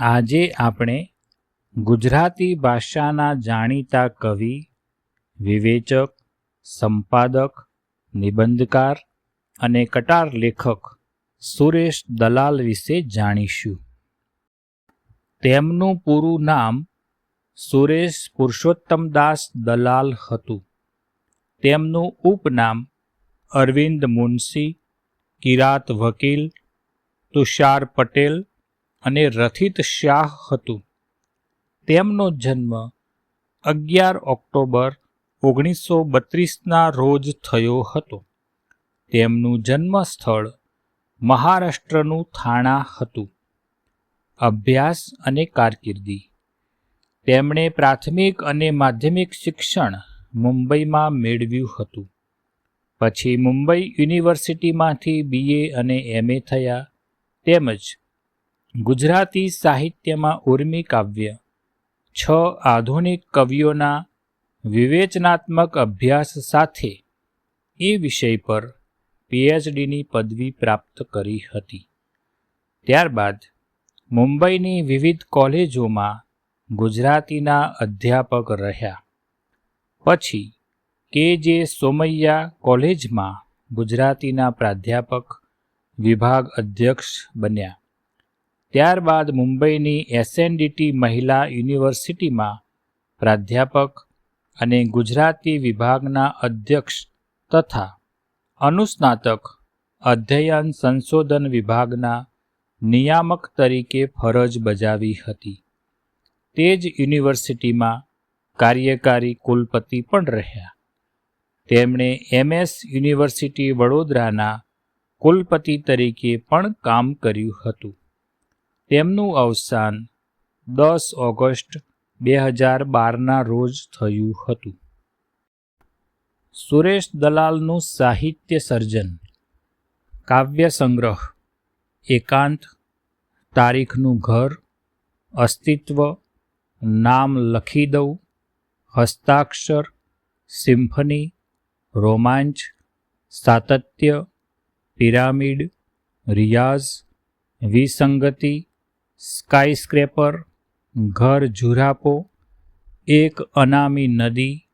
આજે આપણે ગુજરાતી ભાષાના જાણીતા કવિ, વિવેચક, સંપાદક, નિબંધકાર અને કટાર લેખક સુરેશ દલાલ વિશે જાણીશું. તેમનું પૂરું નામ સુરેશ પુરુષોત્તમદાસ દલાલ હતું. તેમનું ઉપનામ અરવિંદ મુનશી, કિરાત વકીલ, તુષાર પટેલ અને રથિત શાહ હતું. તેમનો જન્મ અગિયાર ઓક્ટોબર ઓગણીસો બત્રીસના રોજ થયો હતો. તેમનું જન્મસ્થળ મહારાષ્ટ્રનું થાણા હતું. અભ્યાસ અને કારકિર્દી. તેમણે પ્રાથમિક અને માધ્યમિક શિક્ષણ મુંબઈમાં મેળવ્યું હતું. પછી મુંબઈ યુનિવર્સિટીમાંથી બીએ અને એમએ થયા. તેમજ ગુજરાતી સાહિત્યમાં ઉર્મી કાવ્ય, છ આધુનિક કવિઓના વિવેચનાત્મક અભ્યાસ સાથે એ વિષય પર પીએચડીની પદવી પ્રાપ્ત કરી હતી. ત્યારબાદ મુંબઈની વિવિધ કોલેજોમાં ગુજરાતીના અધ્યાપક રહ્યા. પછી કે જે સોમૈયા કોલેજમાં ગુજરાતીના પ્રાધ્યાપક વિભાગ અધ્યક્ષ બન્યા. ત્યારબાદ મુંબઈની એસએનડીટી મહિલા યુનિવર્સિટીમાં પ્રાધ્યાપક અને ગુજરાતી વિભાગના અધ્યક્ષ તથા અનુસ્નાતક અધ્યયન સંશોધન વિભાગના નિયામક તરીકે ફરજ બજાવી હતી. તે જ યુનિવર્સિટીમાં કાર્યકારી કુલપતિ પણ રહ્યા. તેમણે એમએસ યુનિવર્સિટી વડોદરાના કુલપતિ તરીકે પણ કામ કર્યું હતું. તેમનું અવસાન દસ ઓગસ્ટ બે હજાર બારના રોજ થયું હતું. સુરેશ દલાલનું સાહિત્ય સર્જન, કાવ્ય સંગ્રહ, એકાંત, તારીખનું ઘર, અસ્તિત્વ, નામ લખી દઉં, હસ્તાક્ષર, સિમ્ફની, રોમાંચ, સાતત્ય, પિરામિડ, રિયાઝ, વિસંગતિ સ્કાયસ્ક્રેપર, ઘર ઝુરાપો, એક અનામી નદી,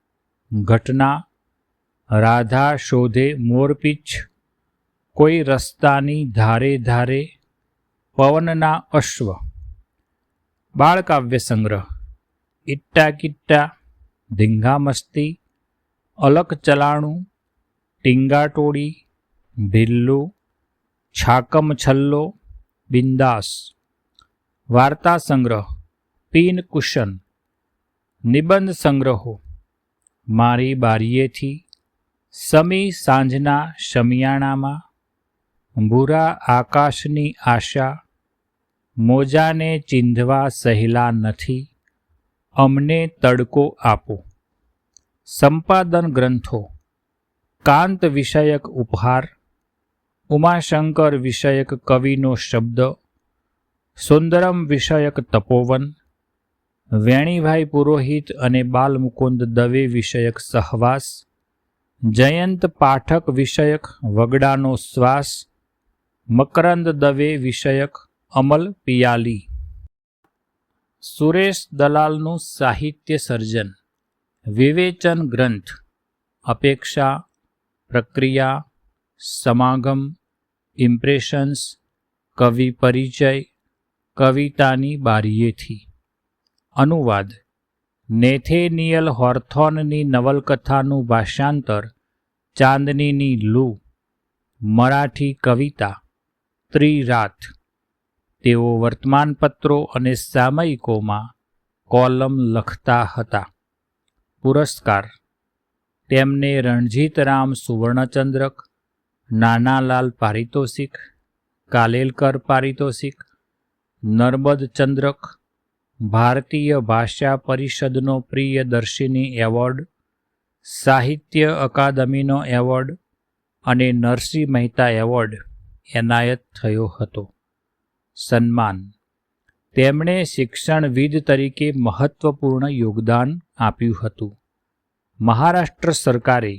ઘટના, રાધા શોધે મોરપીછ કોઈ રસ્તાની ધારે ધારે, પવનના અશ્વ. બાળકાવ્ય સંગ્રહ. ઇટ્ટા કિટ્ટા ધીંગામસ્તી અલક ચલાણું, ટીંગાટોળી, ભીલ્લું, છાકમ છલ્લો, બિંદાસ. વાર્તા સંગ્રહ, પિન કુશન, નિબંધ સંગ્રહો, મારી બારીએથી, સમી સાંજના શમિયાણામાં ભૂરા આકાશની આશા, મોજાને ચીંધવા સહેલા નથી, અમને તડકો આપો. સંપાદન ગ્રંથો, કાંત વિષયક ઉપહાર, ઉમાશંકર વિષયક કવિનો શબ્દ સુંદરમ વિષયક તપોવન, વેણીભાઈ પુરોહિત અને બાલમુકુંદ દવે વિષયક સહવાસ, જયંત પાઠક વિષયક વગડાનો શ્વાસ, મકરંદ દવે વિષયક અમલ પિયાલી. સુરેશ દલાલનું સાહિત્ય સર્જન, વિવેચન ગ્રંથ, અપેક્ષા, પ્રક્રિયા, સમાગમ, ઇમ્પ્રેશન્સ, કવિ પરિચય કવિતાની બારીએથી. અનુવાદ, નેથેનિયલ હોર્થોનની નવલકથાનું ભાષાંતર, ચાંદનીની લૂ, મરાઠી કવિતા ત્રિરાત તેઓ વર્તમાનપત્રો અને સામયિકોમાં કોલમ લખતા હતા. પુરસ્કાર, તેમને રણજીતરામ સુવર્ણચંદ્રક, નાનાલાલ પારિતોષિક, કાલેલકર પારિતોષિક નર્મદ ચંદ્રક, ભારતીય ભાષા પરિષદનો પ્રિયદર્શિની એવોર્ડ, સાહિત્ય અકાદમીનો એવોર્ડ અને નરસિંહ મહેતા એવોર્ડ એનાયત થયો હતો. સન્માન. તેમણે શિક્ષણવિદ તરીકે મહત્વપૂર્ણ યોગદાન આપ્યું હતું. મહારાષ્ટ્ર સરકારે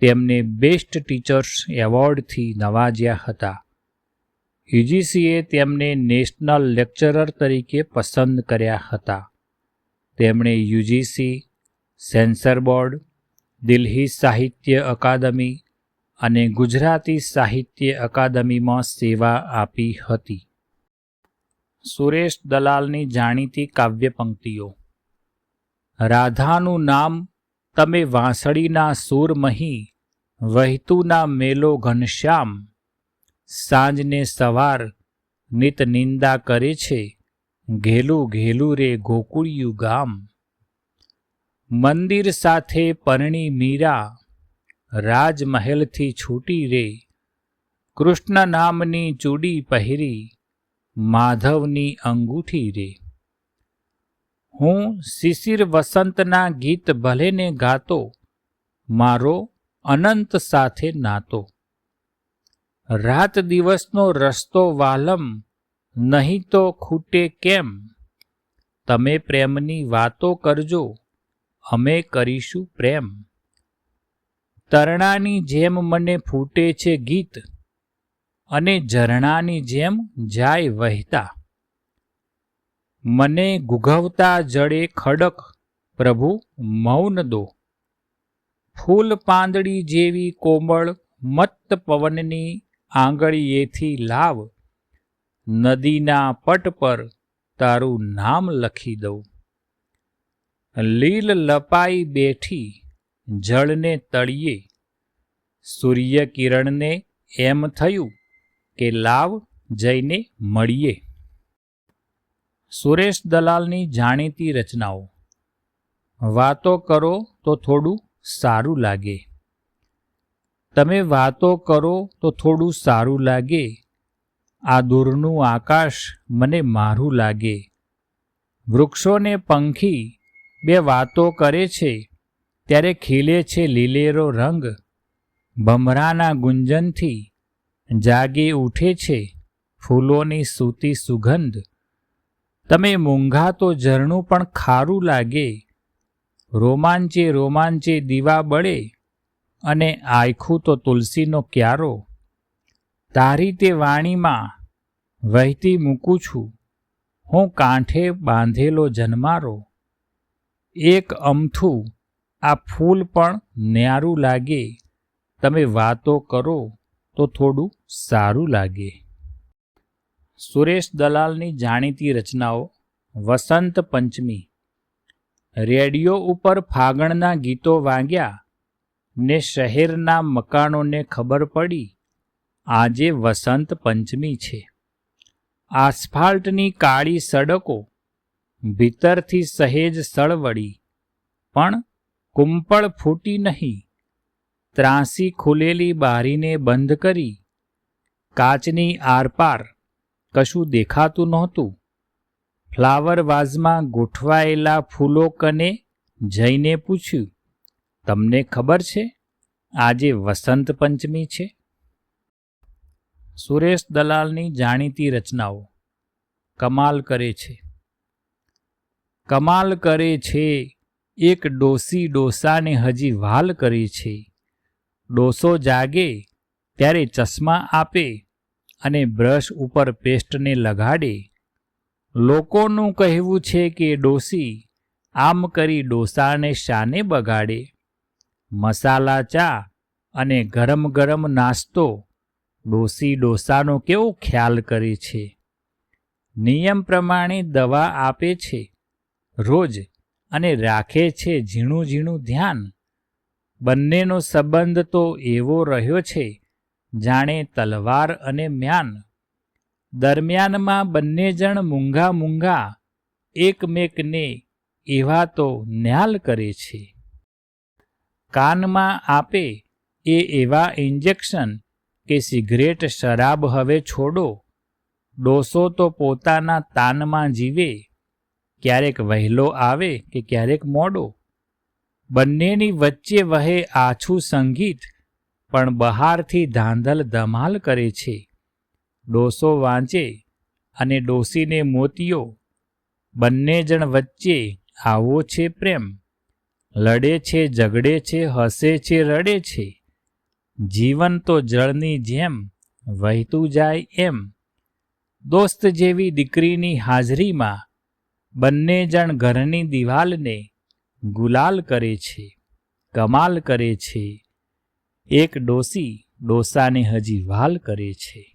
તેમને બેસ્ટ ટીચર્સ એવોર્ડથી નવાજ્યા હતા. યુજીસીએ તેમને નેશનલ લેક્ચરર તરીકે પસંદ કર્યા હતા. તેમણે UGC, censor board, Delhi Sahitya Akademi અને ગુજરાતી સાહિત્ય અકાદમીમાં સેવા આપી હતી. સુરેશ દલાલની જાણીતી કાવ્ય પંક્તિઓ. રાધાનું નામ તમે વાંસળીના સૂરમહી વહેતુના મેલો ઘનશ્યામ સાંજને સવાર નિત નિંદા કરે છે, ઘેલું ઘેલું રે ગોકુળિયું ગામ. મંદિર સાથે પરણી મીરા, રાજમહેલથી છૂટી રે. કૃષ્ણ નામની ચૂડી પહેરી, માધવની અંગૂઠી રે. હું શિશિર વસંતના ગીત ભલેને ગાતો, મારો અનંત સાથે નાતો. રાત દિવસનો રસ્તો વાલમ, નહીં તો ખૂટે કેમ? તમે પ્રેમની વાતો કરજો, અમે કરીશું પ્રેમ. તરણાની જેમ મને ફૂટે છે ગીત, અને ઝરણાની જેમ જાય વહેતા. મને ગુઘવતા જડે ખડક, પ્રભુ, મૌન દો. ફૂલ પાંદડી જેવી કોમળ, મત્ત પવનની આંગળીએથી લાવ, નદીના પટ પર તારું નામ લખી દઉં. લીલ લપાઈ બેઠી, જળને તળિયે સૂર્યકિરણને એમ થયું કે લાવ, જઈને મળીએ. સુરેશ દલાલની જાણીતી રચનાઓ. વાતો કરો તો થોડું સારું લાગે. તમે વાતો કરો તો થોડું સારું લાગે. આ દૂરનું આકાશ મને મારું લાગે. વૃક્ષોને પંખી બે વાતો કરે છે, ત્યારે ખીલે છે લીલેરો રંગ. ભમરાના ગુંજનથી જાગી ઉઠે છે ફૂલોની સૂતી સુગંધ. તમે મૂંઘા તો ઝરણું પણ ખારું લાગે. રોમાંચે રોમાંચે દીવા બળે અને આયખું તો તુલસીનો ક્યારો? તારી તે વાણીમાં વહેતી મૂકું છું. હું કાંઠે બાંધેલો જન્મારો. એક અમથું આ ફૂલ પણ ન્યારું લાગે. તમે વાતો કરો તો થોડું સારું લાગે. સુરેશ દલાલની જાણીતી રચનાઓ. વસંત પંચમી. રેડિયો ઉપર ફાગણના ગીતો વાગ્યા. ને શહેરના મકાનોને ખબર પડી. આજે વસંત પંચમી છે. આસફાલ્ટની કાળી સડકો ભીતરથી સહેજ સળવડી પણ કુંપળ ફૂટી નહીં. ત્રાસી ખુલેલી બારીને બંધ કરી, કાચની આરપાર કશું દેખાતું નહોતું. ફ્લાવર વાઝમાં ગોઠવાયેલા ફૂલો કને જઈને પૂછ્યું તમને ખબર છે? આજે વસંત પંચમી છે. સુરેશ દલાલની જાણીતી રચનાઓ. કમાલ કરે છે. કમાલ કરે છે. એક ડોસી ડોસાને હજી વાલ કરે છે. ડોસો જાગે, ત્યારે ચશ્મા આપે અને બ્રશ ઉપર પેસ્ટને લગાડે. લોકોનું કહેવું છે કે ડોસી આમ કરી ડોસાને શાને બગાડે. મસાલા ચા અને ગરમ ગરમ નાસ્તો ડોસી ડોસાનો કેવો ખ્યાલ કરે છે? નિયમ પ્રમાણે દવા આપે છે, રોજ અને રાખે છે ઝીણું ઝીણું ધ્યાન. બંનેનો સંબંધ તો એવો રહ્યો છે, જાણે તલવાર અને મ્યાન. દરમિયાનમાં બંને જણ મૂંઘા મૂંઘા એકમેકને એવા તો ન્યાલ કરે છે. કાનમાં આપે એ એવા ઇન્જેક્શન કે સિગરેટ શરાબ હવે છોડો. ડોસો તો પોતાના તાનમાં જીવે. ક્યારેક વહેલો આવે કે ક્યારેક મોડો. બંનેની વચ્ચે વહે આછું સંગીત પણ બહારથી ધાંધલ ધમાલ કરે છે. ડોસો વાંચે અને ડોસીને મોતીઓ બંને જણ વચ્ચે આવો છે પ્રેમ. લડે છે, ઝઘડે છે, હસે છે, રડે છે. જીવન તો જળની જેમ, વહેતું જાય એમ. દોસ્ત જેવી દીકરીની હાજરીમાં બંને જણ ઘરની દિવાલને ગુલાલ કરે છે, કમાલ કરે છે. એક ડોસી ડોસાને હજી વાલ કરે છે.